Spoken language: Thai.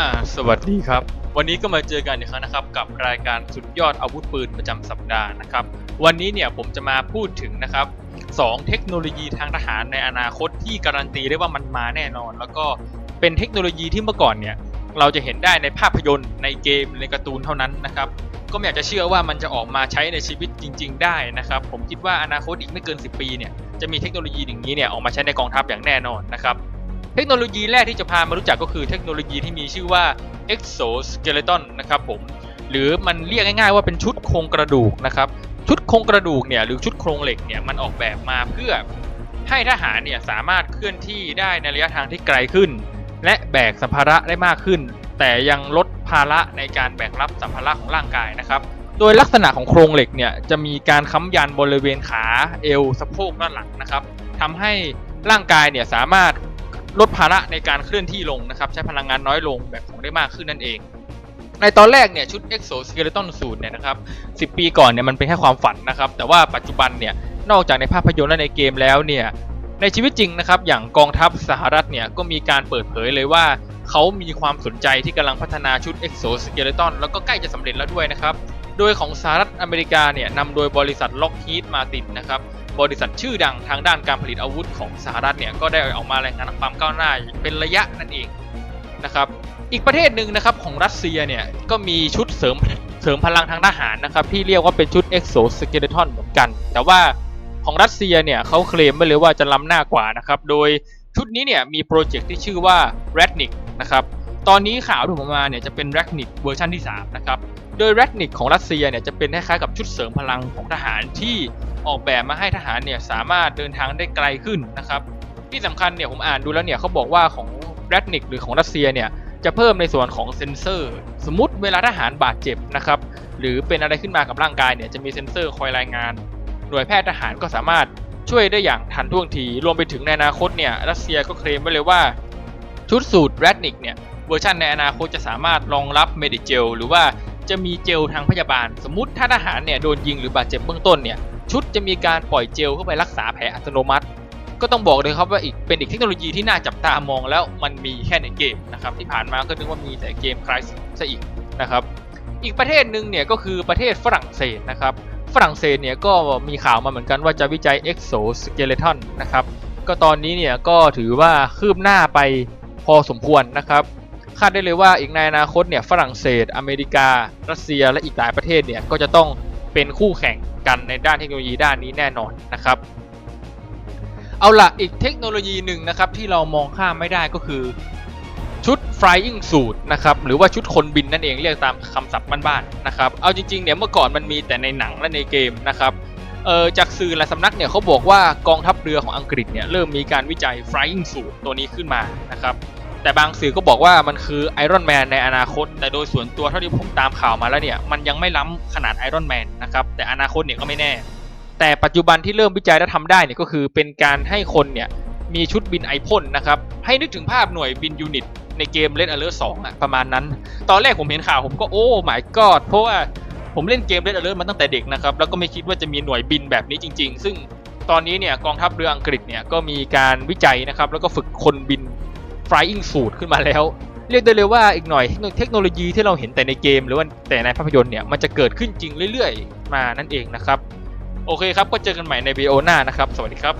อ่าสวัสดีครับ วันนี้ก็มาเจอกันอีกครั้งนะครับ กับรายการสุดยอดอาวุธปืนประจำสัปดาห์นะครับ วันนี้เนี่ยผมจะมาพูดถึงนะครับสองเทคโนโลยีทางทหารในอนาคตที่การันตีได้ว่ามันมาแน่นอน แล้วก็เป็นเทคโนโลยีที่เมื่อก่อนเนี่ยเราจะเห็นได้ในภาพยนตร์ในเกมในการ์ตูนเท่านั้นนะครับก็ไม่อยากจะเชื่อว่ามันจะออกมาใช้ในชีวิตจริง ๆ ได้นะครับ ผมคิดว่าอนาคตอีกไม่เกิน 10 ปีเนี่ยจะมีเทคโนโลยีอย่างนี้เนี่ยออกมาใช้ในกองทัพอย่างแน่นอนนะครับ เทคโนโลยีแรกที่จะพามารู้จักก็คือเทคโนโลยีที่มีชื่อว่า exoskeleton นะครับผมหรือมันเรียกง่ายๆว่าเป็นชุดโครงกระดูกนะครับชุดโครงกระดูกเนี่ยหรือชุดโครงเหล็กเนี่ยมันออกแบบมาเพื่อให้ทหารเนี่ยสามารถเคลื่อนที่ได้ในระยะทางที่ไกลขึ้น และแบกสัมภาระได้มากขึ้น แต่ยังลดภาระในการแบกรับสัมภาระของร่างกายนะครับโดยลักษณะของโครงเหล็กเนี่ยจะมีการค้ำยันบริเวณขาเอวสะโพกด้านหลังนะครับทำให้ร่างกายเนี่ยสามารถ ลดภาระในการเคลื่อนที่ลงนะครับ ใช้พลังงานน้อยลงแบกของได้มากขึ้นนั่นเอง ในตอนแรกเนี่ยชุด exoskeleton สูตรเนี่ยนะครับ10 ปีก่อนเนี่ยมันเป็นแค่ความฝันนะครับ แต่ว่าปัจจุบันเนี่ยนอกจากในภาพยนตร์และในเกมแล้วเนี่ยในชีวิตจริงนะครับ อย่างกองทัพสหรัฐเนี่ยก็มีการเปิดเผยเลยว่า เขามีความสนใจที่กำลังพัฒนาชุด exoskeleton แล้วก็ใกล้จะสำเร็จแล้วด้วยนะครับ โดยของสหรัฐอเมริกาเนี่ยนำโดยบริษัท Lockheed Martin นะครับ บริษัทชื่อดังทางด้านการผลิตอาวุธของสหรัฐเนี่ยก็ได้ออกมารายงานความก้าวหน้าเป็นระยะนั่นเองนะครับ อีกประเทศหนึ่งนะครับของรัสเซียเนี่ยก็มีชุดเสริมเสริมพลังทางทหารนะครับที่เรียกว่าเป็นชุด exoskeleton เหมือนกัน แต่ว่าของรัสเซียเนี่ยเขาเคลมไว้เลยว่าจะล้ำหน้ากว่านะครับโดยชุดนี้เนี่ยมีโปรเจกต์ที่ชื่อว่า Ratnik นะครับตอนนี้ข่าวที่ผมมาเนี่ยจะเป็น Ratnik เวอร์ชันที่3นะครับ ดย Ratnik ของรัสเซียเนี่ยจะเป็นคล้ายๆกับชุดเสริมพลังของทหารที่ออกแบบมาให้ทหารเนี่ยสามารถเดินทางได้ไกลขึ้นนะครับที่สำคัญเนี่ยผมอ่านดูแล้วเนี่ยเขาบอกว่าของ Ratnik หรือของรัสเซียเนี่ยจะเพิ่มในส่วนของเซ็นเซอร์ สมมติเวลาทหารบาดเจ็บนะครับหรือเป็นอะไรขึ้นมากับร่างกายเนี่ยจะมีเซ็นเซอร์คอยรายงาน หน่วยแพทย์ทหารก็สามารถช่วยได้อย่างทันท่วงที รวมไปถึงในอนาคตเนี่ยรัสเซียก็เคลมไว้เลยว่า ชุดสูตร Ratnik เนี่ยเวอร์ชันในอนาคตจะสามารถรองรับ Medical หรือว่า จะมีเจลทางพยาบาล สมมติถ้าทหารเนี่ยโดนยิงหรือบาดเจ็บเบื้องต้นเนี่ยชุดจะมีการปล่อยเจลเข้าไปรักษาแผลอัตโนมัติ ก็ต้องบอกเลยครับว่าอีกเป็นอีกเทคโนโลยีที่น่าจับตามองแล้วมันมีแค่ในเกมนะครับที่ผ่านมาก็นึกว่ามีแต่เกมคลาสซะอีกนะครับอีกประเทศหนึ่งเนี่ยก็คือประเทศฝรั่งเศสนะครับฝรั่งเศสเนี่ยก็มีข่าวมาเหมือนกันว่าจะวิจัย exoskeleton นะครับก็ตอนนี้เนี่ยก็ถือว่าคืบหน้าไปพอสมควรนะครับ คาดได้เลยว่าอีกในอนาคตเนี่ยฝรั่งเศส อเมริกา รัสเซียและอีกหลายประเทศเนี่ยก็จะต้องเป็นคู่แข่งกันในด้านเทคโนโลยีด้านนี้แน่นอนนะครับ เอาละอีกเทคโนโลยีหนึ่งนะครับที่เรามองข้ามไม่ได้ก็คือชุด flying suit นะครับหรือว่าชุดคนบินนั่นเองเรียกตามคำศัพท์บ้านๆนะครับเอาจริงๆเนี่ยเมื่อก่อนมันมีแต่ในหนังและในเกมนะครับเออจากสื่อหลายสำนักเนี่ยเขาบอกว่ากองทัพเรือของอังกฤษเนี่ยเริ่มมีการวิจัย flying suit ตัวนี้ขึ้นมานะครับ แต่บางสื่อก็บอกว่ามันคือไอรอนแมนในอนาคต แต่โดยส่วนตัวเท่าที่ผมตามข่าวมาแล้วเนี่ย มันยังไม่ล้ำขนาดไอรอนแมนนะครับ แต่อนาคตเนี่ยก็ไม่แน่ แต่ปัจจุบันที่เริ่มวิจัยและทำได้เนี่ยก็คือเป็นการให้คนเนี่ยมีชุดบินไอพ่นนะครับ ให้นึกถึงภาพหน่วยบินยูนิตในเกม Red Alert 2อะประมาณนั้น ตอนแรกผมเห็นข่าวผมก็โอ้ my god เพราะว่าผมเล่นเกม Red Alert มาตั้งแต่เด็กนะครับ แล้วก็ไม่คิดว่าจะมีหน่วยบินแบบนี้จริง ๆ ซึ่งตอนนี้เนี่ยกองทัพเรืออังกฤษเนี่ยก็มีการวิจัยนะครับแล้วก็ฝึกคนบิน flying suit ขึ้นมาแล้ว เรียกได้เลยว่าอีกหน่อยเทคโนโลยีที่เราเห็นแต่ในเกม หรือว่าแต่ในภาพยนตร์เนี่ยมันจะเกิดขึ้นจริงเรื่อย ๆ มานั่นเองนะครับ โอเคครับก็เจอกันใหม่ในวีโอหน้านะครับ สวัสดีครับ